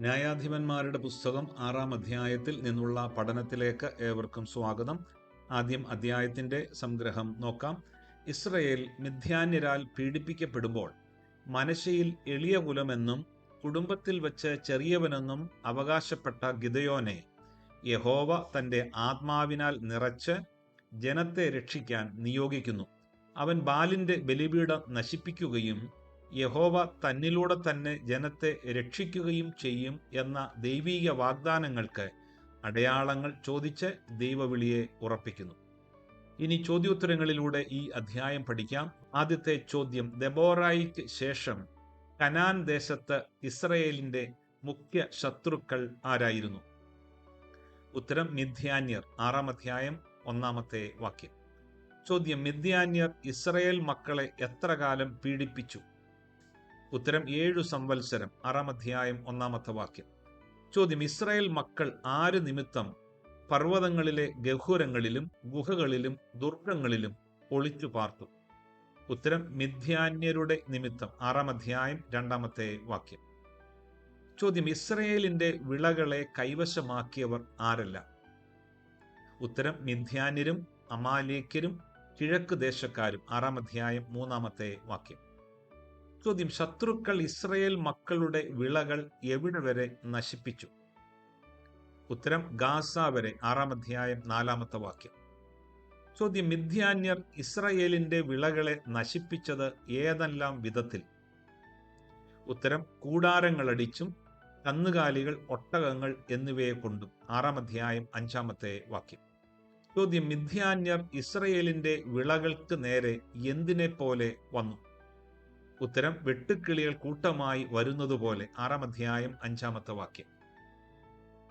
ന്യായാധിപന്മാരുടെ പുസ്തകം ആറാം അധ്യായത്തിൽ നിന്നുള്ള പഠനത്തിലേക്ക് ഏവർക്കും സ്വാഗതം. ആദ്യം അധ്യായത്തിന്റെ സംഗ്രഹം നോക്കാം. ഇസ്രയേൽ മിഥ്യാന്യരാൽ പീഡിപ്പിക്കപ്പെടുമ്പോൾ മനശയിൽ എളിയ കുലമെന്നും കുടുംബത്തിൽ വച്ച് ചെറിയവനെന്നും അവകാശപ്പെട്ട ഗിതയോനെ യഹോവ തന്റെ ആത്മാവിനാൽ നിറച്ച് ജനത്തെ രക്ഷിക്കാൻ നിയോഗിക്കുന്നു. അവൻ ബാലിന്റെ ബലിപീഠം നശിപ്പിക്കുകയും യഹോവ തന്നിലൂടെ തന്നെ ജനത്തെ രക്ഷിക്കുകയും ചെയ്യും എന്ന ദൈവീക വാഗ്ദാനങ്ങൾക്ക് അടയാളങ്ങൾ ചോദിച്ച് ദൈവവിളിയെ ഉറപ്പിക്കുന്നു. ഇനി ചോദ്യോത്തരങ്ങളിലൂടെ ഈ അധ്യായം പഠിക്കാം. ആദ്യത്തെ ചോദ്യം ദബോറായിക്ക് ശേഷം കനാൻ ദേശത്ത് ഇസ്രയേലിന്റെ മുഖ്യ ശത്രുക്കൾ ആരായിരുന്നു? ഉത്തരം മിഥ്യാന്യർ ആറാം അധ്യായം ഒന്നാമത്തെ വാക്യം. ചോദ്യം മിഥ്യാന്യർ ഇസ്രയേൽ മക്കളെ എത്ര കാലം പീഡിപ്പിച്ചു? ഉത്തരം ഏഴു സംവത്സരം ആറാം അധ്യായം ഒന്നാമത്തെ വാക്യം. ചോദ്യം ഇസ്രായേൽ മക്കൾ ആര് നിമിത്തം പർവതങ്ങളിലെ ഗഹുരങ്ങളിലും ഗുഹകളിലും ദുർഗങ്ങളിലും ഒളിച്ചു പാർത്തു? ഉത്തരം മിഥ്യാന്യരുടെ നിമിത്തം ആറാം അധ്യായം രണ്ടാമത്തെ വാക്യം. ചോദ്യം ഇസ്രയേലിന്റെ വിളകളെ കൈവശമാക്കിയവർ ആരല്ല? ഉത്തരം മിഥ്യാന്യരും അമാലേക്കരും കിഴക്ക് ദേശക്കാരും ആറാം അധ്യായം മൂന്നാമത്തെ വാക്യം. ചോദ്യം ശത്രുക്കൾ ഇസ്രയേൽ മക്കളുടെ വിളകൾ എവിടെ വരെ നശിപ്പിച്ചു? ഉത്തരം ഗാസ വരെ. ആറാം അധ്യായം നാലാമത്തെ വാക്യം. ചോദ്യം മിഥ്യാന്യർ ഇസ്രയേലിന്റെ വിളകളെ നശിപ്പിച്ചത് ഏതെല്ലാം വിധത്തിൽ? ഉത്തരം കൂടാരങ്ങളടിച്ചും കന്നുകാലികൾ ഒട്ടകങ്ങൾ എന്നിവയെ കൊണ്ടും. ആറാം അധ്യായം അഞ്ചാമത്തെ വാക്യം. ചോദ്യം മിഥ്യാന്യർ ഇസ്രയേലിന്റെ വിളകൾക്ക് നേരെ എന്തിനെ പോലെ വന്നു? ഉത്തരം വെട്ടുക്കിളികൾ കൂട്ടമായി വരുന്നതുപോലെ ആറാം അധ്യായം അഞ്ചാമത്തെ വാക്യം.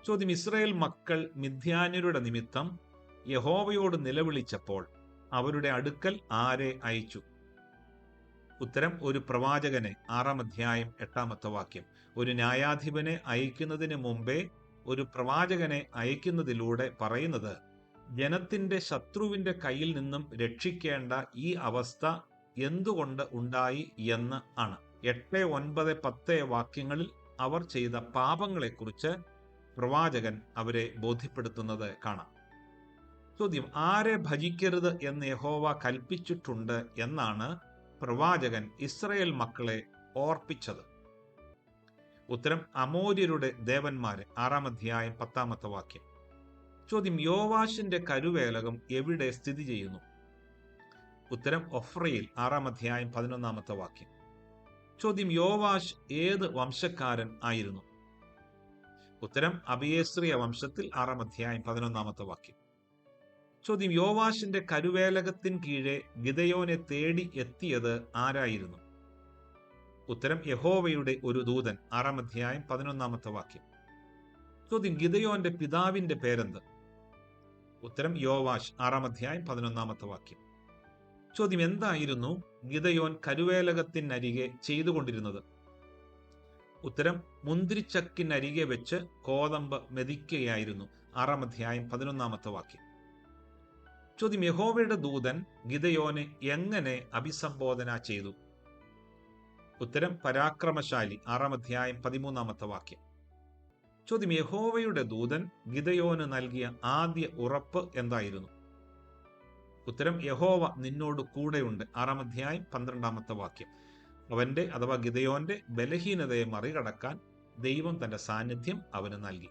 ചോദ്യം ഇസ്രയേൽ മക്കൾ മിഥ്യാന്യരുടെ നിമിത്തം യഹോവയോട് നിലവിളിച്ചപ്പോൾ അവരുടെ അടുക്കൽ ആരെ അയച്ചു? ഉത്തരം ഒരു പ്രവാചകനെ ആറാം അധ്യായം എട്ടാമത്തെ വാക്യം. ഒരു ന്യായാധിപനെ അയക്കുന്നതിന് മുമ്പേ ഒരു പ്രവാചകനെ അയക്കുന്നതിലൂടെ പറയുന്നത് ജനത്തിന്റെ ശത്രുവിന്റെ കയ്യിൽ നിന്നും രക്ഷിക്കേണ്ട ഈ അവസ്ഥ എന്തുകൊണ്ട് ഉണ്ടായി എന്ന് ആണ്. എട്ട് ഒൻപത് പത്ത് വാക്യങ്ങളിൽ അവർ ചെയ്ത പാപങ്ങളെക്കുറിച്ച് പ്രവാചകൻ അവരെ ബോധ്യപ്പെടുത്തുന്നത് കാണാം. ചോദ്യം ആരെ ഭജിക്കരുത് എന്ന് യഹോവ കൽപ്പിച്ചിട്ടുണ്ട് എന്നാണ് പ്രവാചകൻ ഇസ്രയേൽ മക്കളെ ഓർപ്പിച്ചത്. ഉത്തരം അമോര്യരുടെ ദേവന്മാരെ. ആറാം അധ്യായം പത്താമത്തെ വാക്യം. ചോദ്യം യോവാഷിന്റെ കരുവേലകം എവിടെ സ്ഥിതി ചെയ്യുന്നു? ഉത്തരം ഒഫ്രയിൽ ആറാം അധ്യായം പതിനൊന്നാമത്തെ വാക്യം. ചോദ്യം യോവാഷ് ഏത് വംശക്കാരൻ ആയിരുന്നു? ഉത്തരം അബിയേശ്രിയ വംശത്തിൽ ആറാം അധ്യായം പതിനൊന്നാമത്തെ വാക്യം. ചോദ്യം യോവാഷിന്റെ കരുവേലകത്തിന് കീഴെ ഗിതയോനെ തേടി എത്തിയത് ആരായിരുന്നു? ഉത്തരം യഹോവയുടെ ഒരു ദൂതൻ ആറാം അധ്യായം പതിനൊന്നാമത്തെ വാക്യം. ചോദ്യം ഗിതയോന്റെ പിതാവിന്റെ പേരെന്ത്? ഉത്തരം യോവാഷ് ആറാം അധ്യായം പതിനൊന്നാമത്തെ വാക്യം. ചോദ്യം എന്തായിരുന്നു ഗിതയോൻ കരുവേലകത്തിനരികെ ചെയ്തുകൊണ്ടിരുന്നത്? ഉത്തരം മുന്തിരിച്ചക്കിനരികെ വെച്ച് കോതമ്പ് മെതിക്കുകയായിരുന്നു. ആറാം അധ്യായം പതിനൊന്നാമത്തെ വാക്യം. ചോദ്യം യഹോവയുടെ ദൂതൻ ഗിതയോനെ എങ്ങനെ അഭിസംബോധന ചെയ്തു? ഉത്തരം പരാക്രമശാലി ആറാം അധ്യായം പതിമൂന്നാമത്തെ വാക്യം. ചോദ്യം യഹോവയുടെ ദൂതൻ ഗിതയോന് നൽകിയ ആദ്യ ഉറപ്പ് എന്തായിരുന്നു? ഉത്തരം യഹോവ നിന്നോട് കൂടെയുണ്ട്. ആറാം അധ്യായം പന്ത്രണ്ടാമത്തെ വാക്യം. അവന്റെ അഥവാ ഗിതയോന്റെ ബലഹീനതയെ മറികടക്കാൻ ദൈവം തന്റെ സാന്നിധ്യം അവന് നൽകി.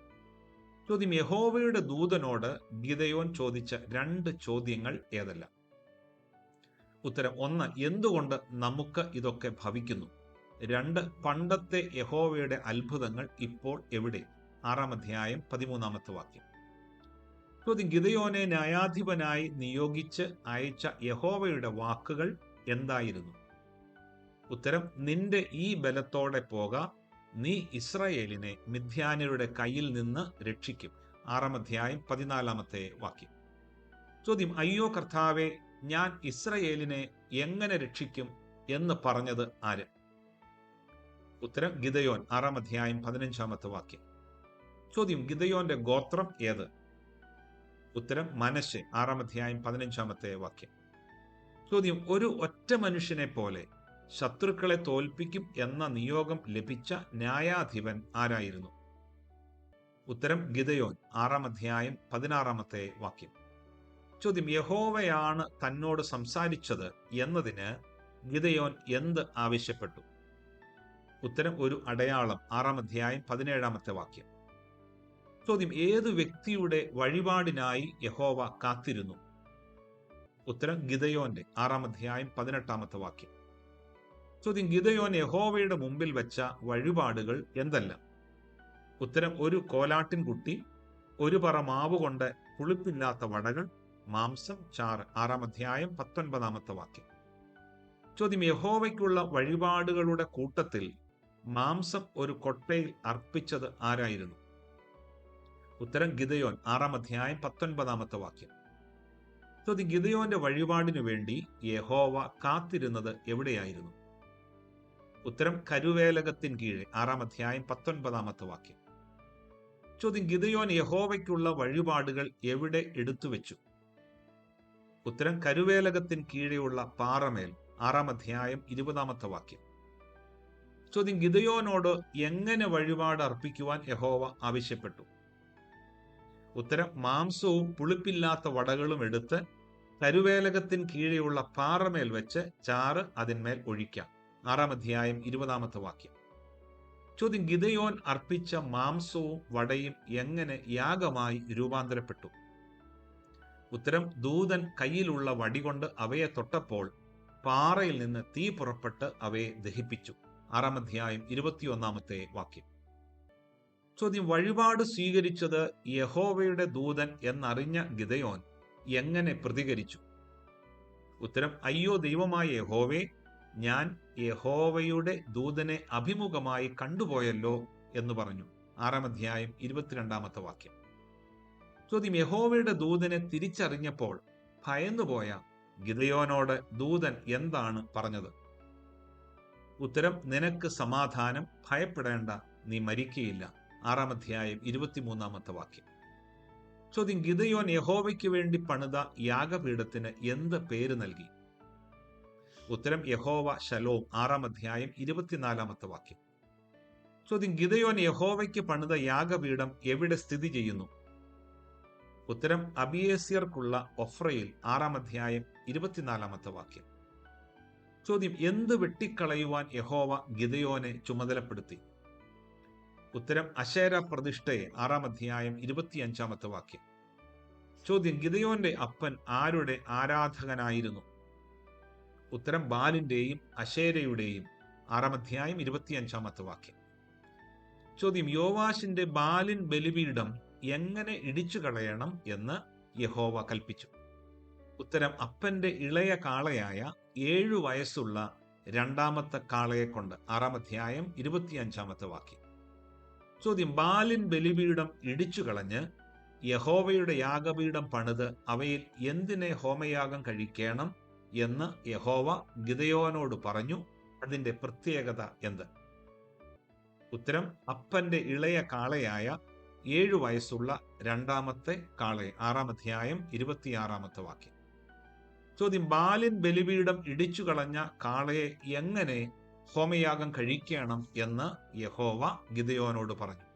ചോദ്യം യഹോവയുടെ ദൂതനോട് ഗിതയോൻ ചോദിച്ച രണ്ട് ചോദ്യങ്ങൾ ഏതെല്ലാം? ഉത്തരം ഒന്ന് എന്തുകൊണ്ട് നമുക്ക് ഇതൊക്കെ ഭവിക്കുന്നു? രണ്ട് പണ്ടത്തെ യഹോവയുടെ അത്ഭുതങ്ങൾ ഇപ്പോൾ എവിടെ? ആറാം അധ്യായം പതിമൂന്നാമത്തെ വാക്യം. ചോദ്യം ഗിതയോനെ ന്യായാധിപനായി നിയോഗിച്ച് അയച്ച യഹോവയുടെ വാക്കുകൾ എന്തായിരുന്നു? ഉത്തരം നിന്റെ ഈ ബലത്തോടെ പോക നീ ഇസ്രയേലിനെ മിഥ്യാനിയുടെ കയ്യിൽ നിന്ന് രക്ഷിക്കും. ആറാം അധ്യായം പതിനാലാമത്തെ വാക്യം. ചോദ്യം അയ്യോ കർത്താവെ ഞാൻ ഇസ്രയേലിനെ എങ്ങനെ രക്ഷിക്കും? എന്ന് പറഞ്ഞത് ആര്? ഉത്തരം ഗിതയോൻ ആറാം അധ്യായം പതിനഞ്ചാമത്തെ വാക്യം. ചോദ്യം ഗിതയോന്റെ ഗോത്രം ഏത്? ഉത്തരം മനശ് ആറാം അധ്യായം പതിനഞ്ചാമത്തെ വാക്യം. ചോദ്യം ഒരു ഒറ്റ മനുഷ്യനെ പോലെ ശത്രുക്കളെ തോൽപ്പിക്കും എന്ന നിയോഗം ലഭിച്ച ന്യായാധിപൻ ആരായിരുന്നു? ഉത്തരം ഗിതയോൻ ആറാം അധ്യായം പതിനാറാമത്തെ വാക്യം. ചോദ്യം യഹോവയാണ് തന്നോട് സംസാരിച്ചത് എന്നതിന് ഗിതയോൻ എന്ത് ആവശ്യപ്പെട്ടു? ഉത്തരം ഒരു അടയാളം ആറാം അധ്യായം പതിനേഴാമത്തെ വാക്യം. ചോദ്യം ഏത് വ്യക്തിയുടെ വഴിപാടിനായി യഹോവ കാത്തിരുന്നു? ഉത്തരം ഗിതയോന്റെ ആറാം അധ്യായം പതിനെട്ടാമത്തെ വാക്യം. ചോദ്യം ഗിതയോൻ യഹോവയുടെ മുമ്പിൽ വെച്ച വഴിപാടുകൾ എന്തെല്ലാം? ഉത്തരം ഒരു കോലാട്ടിൻകുട്ടി ഒരു പറ മാവ് കൊണ്ട് പുളിപ്പില്ലാത്ത വടകൾ മാംസം ചാറ്. ആറാം അധ്യായം പത്തൊൻപതാമത്തെ വാക്യം. ചോദ്യം യഹോവയ്ക്കുള്ള വഴിപാടുകളുടെ കൂട്ടത്തിൽ മാംസം ഒരു കൊട്ടയിൽ അർപ്പിച്ചത് ആരായിരുന്നു? ഉത്തരം ഗിതയോൻ ആറാം അധ്യായം പത്തൊൻപതാമത്തെ വാക്യം. ചോദ്യം ഗിതയോന്റെ വഴിപാടിനു വേണ്ടി യഹോവ കാത്തിരുന്നത് എവിടെയായിരുന്നു? ഉത്തരം കരുവേലകത്തിൻ കീഴെ ആറാം അധ്യായം പത്തൊൻപതാമത്തെ വാക്യം. ചോദ്യം ഗിതയോൻ യഹോവയ്ക്കുള്ള വഴിപാടുകൾ എവിടെ എടുത്തു വെച്ചു? ഉത്തരം കരുവേലകത്തിൻ കീഴെയുള്ള പാറമേൽ ആറാം അധ്യായം ഇരുപതാമത്തെ വാക്യം. ചോദ്യം ഗിതയോനോട് എങ്ങനെ വഴിപാട് അർപ്പിക്കുവാൻ യഹോവ ആവശ്യപ്പെട്ടു? ഉത്തരം മാംസവും പുളിപ്പില്ലാത്ത വടകളും എടുത്ത് കരുവേലകത്തിന് കീഴെയുള്ള പാറമേൽ വെച്ച് ചാറ് അതിന്മേൽ ഒഴിക്കാം. ആറാം അധ്യായം ഇരുപതാമത്തെ വാക്യം. ചോദ്യം ഗിതയോൻ അർപ്പിച്ച മാംസവും വടയും എങ്ങനെ യാഗമായി രൂപാന്തരപ്പെട്ടു? ഉത്തരം ദൂതൻ കയ്യിലുള്ള വടി കൊണ്ട് അവയെ തൊട്ടപ്പോൾ പാറയിൽ നിന്ന് തീ പുറപ്പെട്ട് അവയെ ദഹിപ്പിച്ചു. ആറാം അധ്യായം ഇരുപത്തിയൊന്നാമത്തെ വാക്യം. ചോദ്യം വഴിപാട് സ്വീകരിച്ചത് യഹോവയുടെ ദൂതൻ എന്നറിഞ്ഞ ഗിതയോൻ എങ്ങനെ പ്രതികരിച്ചു? ഉത്തരം അയ്യോ ദൈവമായ യഹോവേ ഞാൻ യഹോവയുടെ ദൂതനെ അഭിമുഖമായി കണ്ടുപോയല്ലോ എന്ന് പറഞ്ഞു. ആറാം അധ്യായം ഇരുപത്തിരണ്ടാമത്തെ വാക്യം. ചോദ്യം യഹോവയുടെ ദൂതനെ തിരിച്ചറിഞ്ഞപ്പോൾ ഭയന്നുപോയ ഗിതയോനോട് ദൂതൻ എന്താണ് പറഞ്ഞത്? ഉത്തരം നിനക്ക് സമാധാനം ഭയപ്പെടേണ്ട നീ മരിക്കയില്ല. ആറാം അധ്യായം ഇരുപത്തിമൂന്നാമത്തെ വാക്യം. ചോദ്യം ഗിതയോൻ യഹോവയ്ക്ക് വേണ്ടി പണിത യാഗപീഠത്തിന് എന്ത് പേര് നൽകി? ഉത്തരം യഹോവ ശലോം ആറാം അധ്യായം ഇരുപത്തിനാലാമത്തെ വാക്യം. ചോദ്യം ഗിതയോൻ യഹോവയ്ക്ക് പണിത യാഗപീഠം എവിടെ സ്ഥിതി ചെയ്യുന്നു? ഉത്തരം അബിയേസ്യർക്കുള്ള ഒഫ്രയിൽ ആറാം അധ്യായം ഇരുപത്തിനാലാമത്തെ വാക്യം. ചോദ്യം എന്ത് വെട്ടിക്കളയുവാൻ യഹോവ ഗിതയോനെ ചുമതലപ്പെടുത്തി? ഉത്തരം അശേര പ്രതിഷ്ഠയെ ആറാം അധ്യായം ഇരുപത്തിയഞ്ചാമത്തെ വാക്യം. ചോദ്യം ഗിതയോന്റെ അപ്പൻ ആരുടെ ആരാധകനായിരുന്നു? ഉത്തരം ബാലിന്റെയും അശേരയുടെയും ആറാം അധ്യായം ഇരുപത്തിയഞ്ചാമത്തെ വാക്യം. ചോദ്യം യോവാശിന്റെ ബാലിൻ ബലിപീഠം എങ്ങനെ ഇടിച്ചു കളയണം എന്ന് യഹോവ കൽപ്പിച്ചു. ഉത്തരം അപ്പന്റെ ഇളയ കാളയായ ഏഴു വയസ്സുള്ള രണ്ടാമത്തെ കാളയെ കൊണ്ട് ആറാം അധ്യായം ഇരുപത്തിയഞ്ചാമത്തെ വാക്യം. ചോദ്യം ബാലിൻ ബലിപീഠം ഇടിച്ചു കളഞ്ഞ് യഹോവയുടെ യാഗപീഠം പണിത് അവയിൽ എന്തിനെ ഹോമയാഗം കഴിക്കണം എന്ന് യഹോവ ഗിതയോനോട് പറഞ്ഞു അതിന്റെ പ്രത്യേകത എന്ത്? ഉത്തരം അപ്പന്റെ ഇളയ കാളയായ ഏഴു വയസ്സുള്ള രണ്ടാമത്തെ കാളയെ ആറാം അധ്യായം ഇരുപത്തിയാറാമത്തെ വാക്യം. ചോദ്യം ബാലിൻ ബലിപീഠം ഇടിച്ചു കളഞ്ഞ കാളയെ എങ്ങനെ ഹോമയാഗം കഴിക്കണം എന്ന് യഹോവ ഗിതയോനോട് പറഞ്ഞു.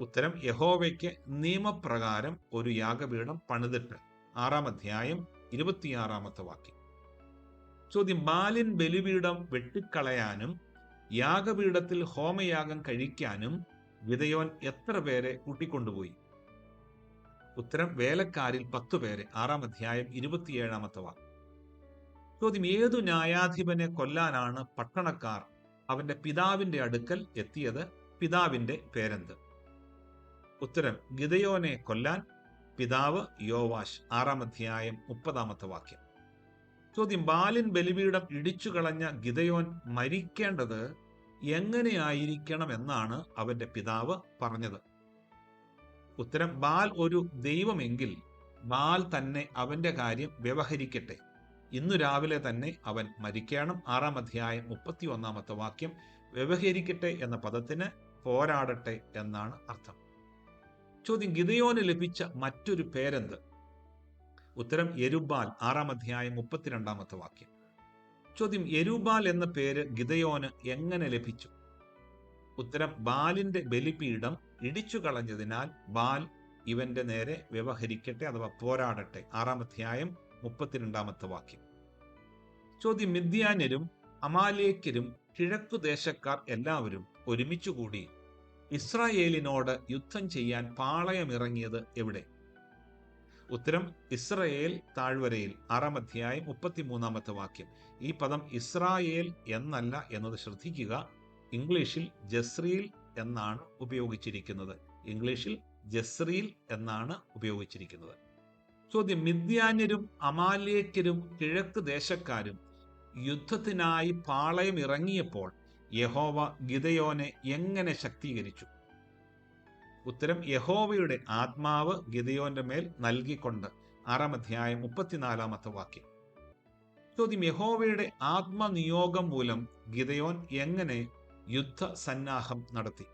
ഉത്തരം യഹോവയ്ക്ക് നിയമപ്രകാരം ഒരു യാഗപീഠം പണിതിട്ട്. ആറാം അധ്യായം ഇരുപത്തിയാറാമത്തെ വാക്യം. ചോദ്യം ബാലിൻ ബലിപീഠം വെട്ടിക്കളയാനും യാഗപീഠത്തിൽ ഹോമയാഗം കഴിക്കാനും വിതയോൻ എത്ര പേരെ കൂട്ടിക്കൊണ്ടുപോയി? ഉത്തരം വേലക്കാരിൽ പത്തു പേരെ. ആറാം അധ്യായം ഇരുപത്തിയേഴാമത്തെ വാക്യം. ചോദ്യം ഏതു ന്യായാധിപനെ കൊല്ലാനാണ് പട്ടണക്കാർ അവന്റെ പിതാവിന്റെ അടുക്കൽ എത്തിയത്? പിതാവിന്റെ പേരെന്ത്? ഉത്തരം ഗിതയോനെ കൊല്ലാൻ പിതാവ് യോവാഷ് ആറാം അധ്യായം മുപ്പതാമത്തെ വാക്യം. ചോദ്യം ബാലിൻ ബലിപീഠം ഇടിച്ചു കളഞ്ഞ ഗിതയോൻ മരിക്കേണ്ടത് എങ്ങനെയായിരിക്കണം എന്നാണ് അവന്റെ പിതാവ് പറഞ്ഞത്? ഉത്തരം ബാൽ ഒരു ദൈവമെങ്കിൽ ബാൽ തന്നെ അവന്റെ കാര്യം വ്യവഹരിക്കട്ടെ. ഇന്നു രാവിലെ തന്നെ അവൻ മരിക്കണം. ആറാം അധ്യായം മുപ്പത്തി ഒന്നാമത്തെ വാക്യം. വ്യവഹരിക്കട്ടെ എന്ന പദത്തിന് പോരാടട്ടെ എന്നാണ് അർത്ഥം. ചോദ്യം ഗിതയോന് ലഭിച്ച മറ്റൊരു പേരെന്ത്? ഉത്തരം എരുബാൽ ആറാം അധ്യായം മുപ്പത്തിരണ്ടാമത്തെ വാക്യം. ചോദ്യം എരുബാൽ എന്ന പേര് ഗിതയോന് എങ്ങനെ ലഭിച്ചു? ഉത്തരം ബാലിന്റെ ബലിപീഠം ഇടിച്ചു കളഞ്ഞതിനാൽ ബാൽ ഇവന്റെ നേരെ വ്യവഹരിക്കട്ടെ അഥവാ പോരാടട്ടെ. ആറാം അധ്യായം മുപ്പത്തിരണ്ടാമത്തെ വാക്യം. ചോദ്യം മിദ്യാന്യരും അമാലേക്കരും കിഴക്കു ദേശക്കാർ എല്ലാവരും ഒരുമിച്ചുകൂടി ഇസ്രായേലിനോട് യുദ്ധം ചെയ്യാൻ പാളയമിറങ്ങിയത് എവിടെ? ഉത്തരം ഇസ്രയേൽ താഴ്വരയിൽ ആറാം അധ്യായം മുപ്പത്തിമൂന്നാമത്തെ വാക്യം. ഈ പദം ഇസ്രായേൽ എന്നല്ല എന്നത് ശ്രദ്ധിക്കുക. ഇംഗ്ലീഷിൽ ജസ്രീൽ എന്നാണ് ഉപയോഗിച്ചിരിക്കുന്നത്. ഇംഗ്ലീഷിൽ ജസ്രീൽ എന്നാണ് ഉപയോഗിച്ചിരിക്കുന്നത്. ചോദ്യം മിഥ്യാന്യരും അമാലേക്കരും കിഴക്ക് ദേശക്കാരും യുദ്ധത്തിനായി പാളയം ഇറങ്ങിയപ്പോൾ യഹോവ ഗിതയോനെ എങ്ങനെ ശക്തീകരിച്ചു? ഉത്തരം യഹോവയുടെ ആത്മാവ് ഗിതയോന്റെ മേൽ നൽകിക്കൊണ്ട് ആറാം അധ്യായം മുപ്പത്തിനാലാമത്തെ വാക്യം. ചോദ്യം യഹോവയുടെ ആത്മനിയോഗം മൂലം ഗിതയോൻ എങ്ങനെ യുദ്ധ സന്നാഹം നടത്തി?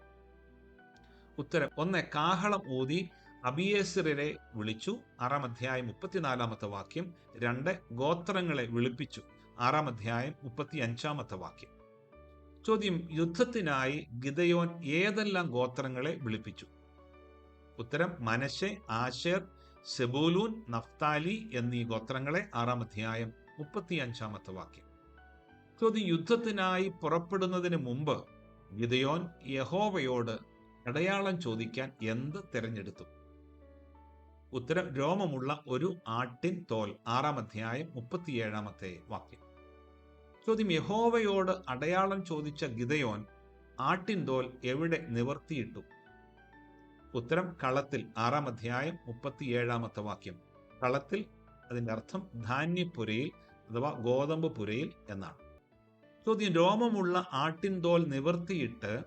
ഉത്തരം ഒന്ന് കാഹളം ഊതി അബിയേസരെ വിളിച്ചു. ആറാം അധ്യായം മുപ്പത്തിനാലാമത്തെ വാക്യം രണ്ട് ഗോത്രങ്ങളെ വിളിപ്പിച്ചു. ആറാം അധ്യായം മുപ്പത്തി അഞ്ചാമത്തെ വാക്യം. ചോദ്യം യുദ്ധത്തിനായി ഗിതയോൻ ഏതെല്ലാം ഗോത്രങ്ങളെ വിളിപ്പിച്ചു? ഉത്തരം മനശെ ആശേർ സെബൂലൂൻ നഫ്താലി എന്നീ ഗോത്രങ്ങളെ ആറാം അധ്യായം മുപ്പത്തി അഞ്ചാമത്തെ വാക്യം. ചോദ്യം യുദ്ധത്തിനായി പുറപ്പെടുന്നതിന് മുമ്പ് ഗിതയോൻ യഹോവയോട് അടയാളം ചോദിക്കാൻ എന്ത് തിരഞ്ഞെടുത്തു? ഉത്തരം രോമമുള്ള ഒരു ആട്ടിൻ തോൽ ആറാം അധ്യായം മുപ്പത്തിയേഴാമത്തെ വാക്യം. ചോദ്യം യഹോവയോട് അടയാളം ചോദിച്ച ഗിതയോൻ ആട്ടിൻ തോൽ എവിടെ നിവർത്തിയിട്ടു? ഉത്തരം കളത്തിൽ ആറാം അധ്യായം മുപ്പത്തിയേഴാമത്തെ വാക്യം. കളത്തിൽ അതിന്റെ അർത്ഥം ധാന്യപ്പുരയിൽ അഥവാ ഗോതമ്പ് പുരയിൽ എന്നാണ്. ചോദ്യം രോമമുള്ള ആട്ടിൻ തോൽ നിവർത്തിയിട്ട്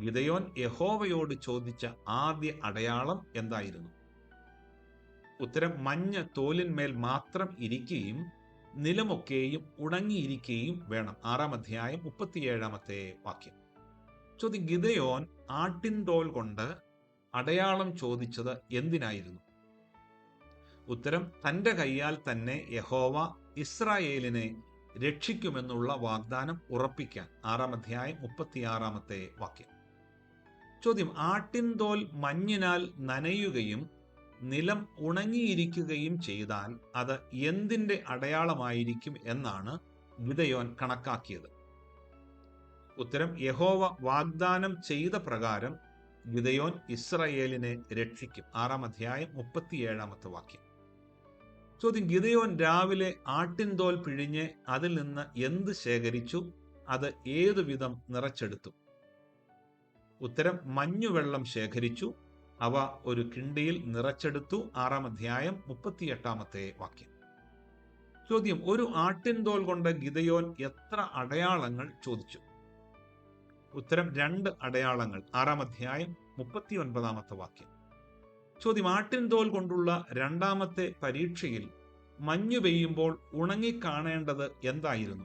ഗിതയോൻ യഹോവയോട് ചോദിച്ച ആദ്യ അടയാളം എന്തായിരുന്നു? ഉത്തരം മഞ്ഞ തോലിന്മേൽ മാത്രം ഇരിക്കുകയും നിലമൊക്കെയും ഉണങ്ങിയിരിക്കുകയും വേണം. ആറാം അധ്യായം മുപ്പത്തിയേഴാമത്തെ വാക്യം. ചോദ്യം ഗിതയോൻ ആട്ടിൻ തോൽ കൊണ്ട് അടയാളം ചോദിച്ചത് എന്തിനായിരുന്നു? ഉത്തരം തന്റെ കൈയാൽ തന്നെ യഹോവ ഇസ്രായേലിനെ രക്ഷിക്കുമെന്നുള്ള വാഗ്ദാനം ഉറപ്പിക്കാൻ. ആറാം അധ്യായം മുപ്പത്തിയാറാമത്തെ വാക്യം. ചോദ്യം ആട്ടിൻതോൽ മഞ്ഞിനാൽ നനയുകയും നിലം ഉണങ്ങിയിരിക്കുകയും ചെയ്താൽ അത് എന്തിന്റെ അടയാളമായിരിക്കും എന്നാണ് ഗിതയോൻ കണക്കാക്കിയത്. ഉത്തരം യഹോവ വാഗ്ദാനം ചെയ്ത പ്രകാരം ഗിതയോൻ ഇസ്രയേലിനെ രക്ഷിക്കും. ആറാം അധ്യായം മുപ്പത്തിയേഴാമത്തെ വാക്യം. ചോദ്യം ഗിതയോൻ രാവിലെ ആട്ടിൻതോൽ പിഴിഞ്ഞ് അതിൽ നിന്ന് എന്ത് ശേഖരിച്ചു? അത് ഏതുവിധം നിറച്ചെടുത്തു? ഉത്തരം മഞ്ഞുവെള്ളം ശേഖരിച്ചു. അവ ഒരു കിണ്ടിയിൽ നിറച്ചെടുത്തു ആറാം അധ്യായം മുപ്പത്തിയെട്ടാമത്തെ വാക്യം. ചോദ്യം ഒരു ആട്ടിൻതോൽ കൊണ്ട് ഗിതയോൻ എത്ര അടയാളങ്ങൾ ചോദിച്ചു? ഉത്തരം രണ്ട് അടയാളങ്ങൾ. ആറാം അധ്യായം മുപ്പത്തി ഒൻപതാമത്തെ വാക്യം. ചോദ്യം ആട്ടിൻതോൽ കൊണ്ടുള്ള രണ്ടാമത്തെ പരീക്ഷയിൽ മഞ്ഞു പെയ്യുമ്പോൾ ഉണങ്ങിക്കാണേണ്ടത് എന്തായിരുന്നു?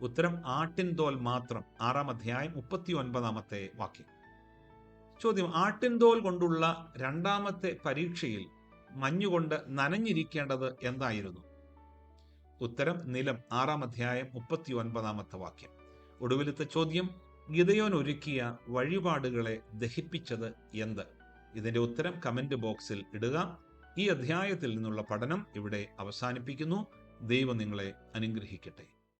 ഉത്തരം ആട്ടിൻതോൽ മാത്രം. ആറാം അധ്യായം മുപ്പത്തി ഒൻപതാമത്തെ വാക്യം. ചോദ്യം. ആട്ടിൻതോൽ കൊണ്ടുള്ള രണ്ടാമത്തെ പരീക്ഷയിൽ മഞ്ഞുകൊണ്ട് നനഞ്ഞിരിക്കേണ്ടത് എന്തായിരുന്നു? ഉത്തരം നിലം ആറാം അധ്യായം മുപ്പത്തി ഒൻപതാമത്തെ വാക്യം. ഒടുവിലത്തെ ചോദ്യം ഗിതയോൻ ഒരുക്കിയ വഴിപാടുകളെ ദഹിപ്പിച്ചത് എന്ത്? ഇതിന്റെ ഉത്തരം കമന്റ് ബോക്സിൽ ഇടുക. ഈ അധ്യായത്തിൽ നിന്നുള്ള പഠനം ഇവിടെ അവസാനിപ്പിക്കുന്നു. ദൈവം നിങ്ങളെ അനുഗ്രഹിക്കട്ടെ.